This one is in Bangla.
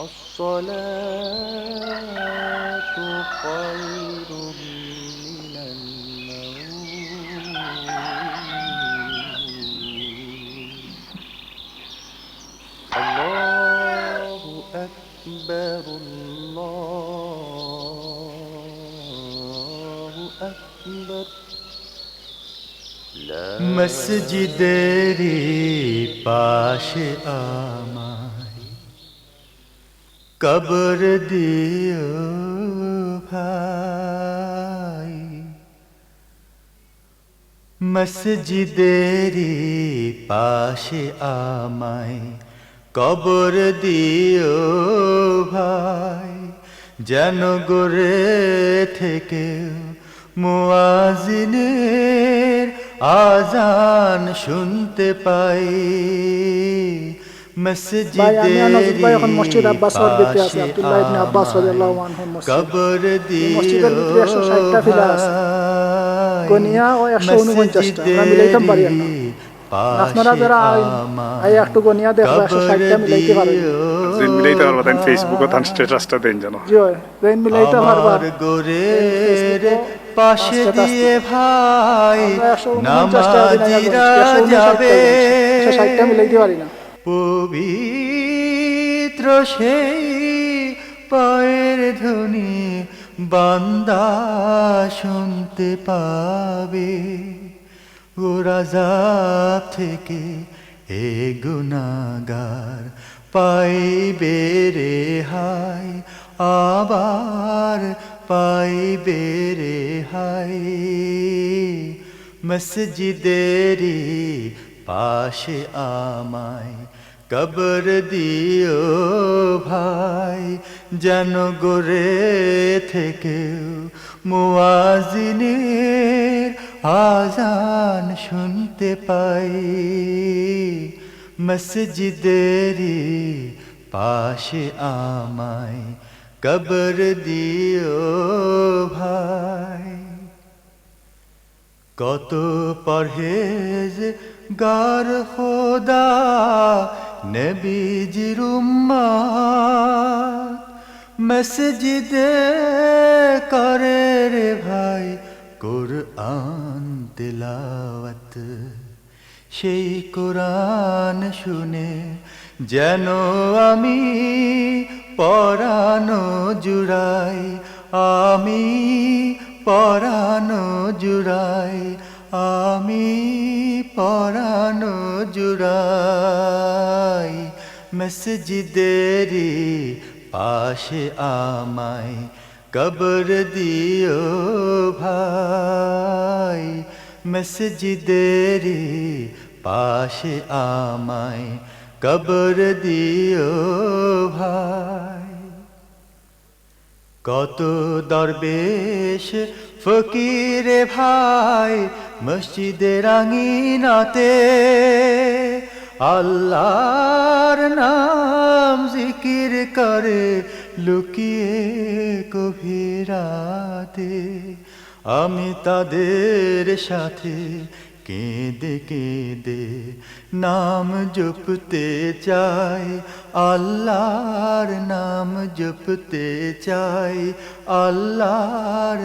الصلاة خير من النوم. الله أكبر. الله أكبر. مسجد ری پاش آمان কবর দিও ভাই মসজিদেরই পাশে আমায় কবর দিও ভাই যেন গোরে থেকে মুয়াজিনের আজান শুনতে পাই মসজিদের ওয়ার্দিতে আছে আব্দুল্লাহ ইবনে আব্বাস রাদিয়াল্লাহু আনহুর মসজিদ কবর দিও মসজিদের ভিতরে 160টা ফিলা আছে। গনিয়া ও 149 টা। আমরা মিলাইতাম পারি না। আপনারা যারা আই একটু গনিয়া দেখব 160 টা মিলাইতে পারবেন মিলাইতে পারবা তাই ফেসবুকে তার স্ট্যাটাসটা দেন মিলাইতে পারবা পাশে দিয়ে ভাই আমরা 149 টা দিন আগে নামাজিরা বলছি, 159 টা যাবে বলছি। 160 টা মিলাইতে পারি না পবিত্র সেই পায়ের ধ্বনি বান্দা শুনতে পাবে। ও রাজা থেকে এ গুনাগার পাইবে রে হাই আবার পাইবে রে হাই মসজিদেরি পাশে আমায় কবর দিও ভাই, যেন গোরে থেকে মুয়াজিনের আজান শুনতে পাই। মসজিদেরি পাশে আমায় কবর দিও ভাই। কত পরহেজ গার খোদা নবীজির উম্মত মসজিদে করে রে ভাই কোরআন তেলাওয়াত। সেই কোরআন শুনে যেন আমি পরানো জুড়াই, আমি পরানো জুড়াই, আমি পরানো জুড়াই মসজিদেরি পাশে আমায় কবর দিও ভাই মসজিদেরি পাশে আমায় কবর দিও ভাই। কত দরবেশ ফকিরে ভাই মসজিদের আঙিনাতে আল্লাহর নাম জিকির করে, লুকিয়ে গভীরাতে। আমি তাদের সাথে কেঁদে কেঁদে নাম জপতে চাই, আল্লাহর নাম জপতে চাই, আল্লাহর